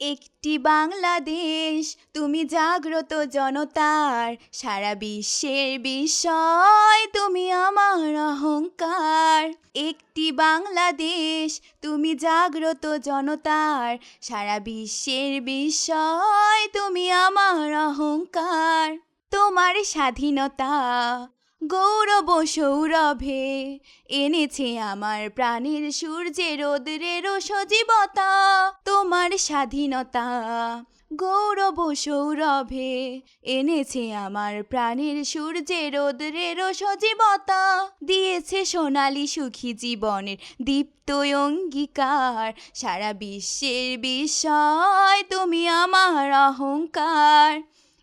একটি বাংলাদেশ, তুমি জাগ্রত জনতার, সারা বিশ্বের বিষয় তুমি আমার অহংকার। একটি বাংলাদেশ, তুমি জাগ্রত জনতার, সারা বিশ্বের বিষয় তুমি আমার অহংকার। তোমার স্বাধীনতা, গৌরব সৌরভে এনেছে আমার প্রাণের সূর্যে রোদ্রেরও সজীবতা। তোমার স্বাধীনতা। গৌরব সৌরভে এনেছে আমার প্রাণের সূর্যে রোদ্রেরও সজীবতা। দিয়েছে সোনালি সুখী জীবনের দীপ্ত অঙ্গীকার। সারা বিশ্বের বিষয় তুমি আমার অহংকার।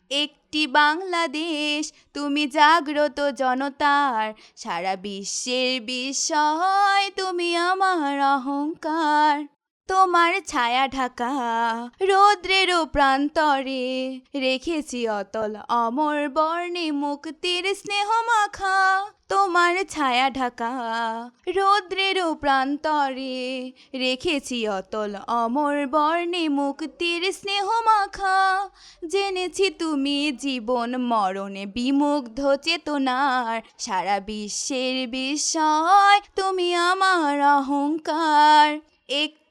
একটি বাংলাদেশ, তুমি জাগ্রত জনতার। সারা বিশ্বের বিষয় তুমি আমার অহংকার। তোমার ছায়া ঢাকা রৌদ্রেরও প্রান্তরে রেখেছি অতল অমর বর্ণে মুক্তির স্নেহ মাখা। তোমার ছায়া ঢাকা রৌদ্রেরও প্রান্তরে রেখেছি অতল অমর বর্ণে মুক্তির স্নেহ মাখা। জেনেছি তুমি জীবন মরণে বিমুগ্ধ চেতনার। সারা বিশ্বের বিষয় তুমি আমার অহংকার।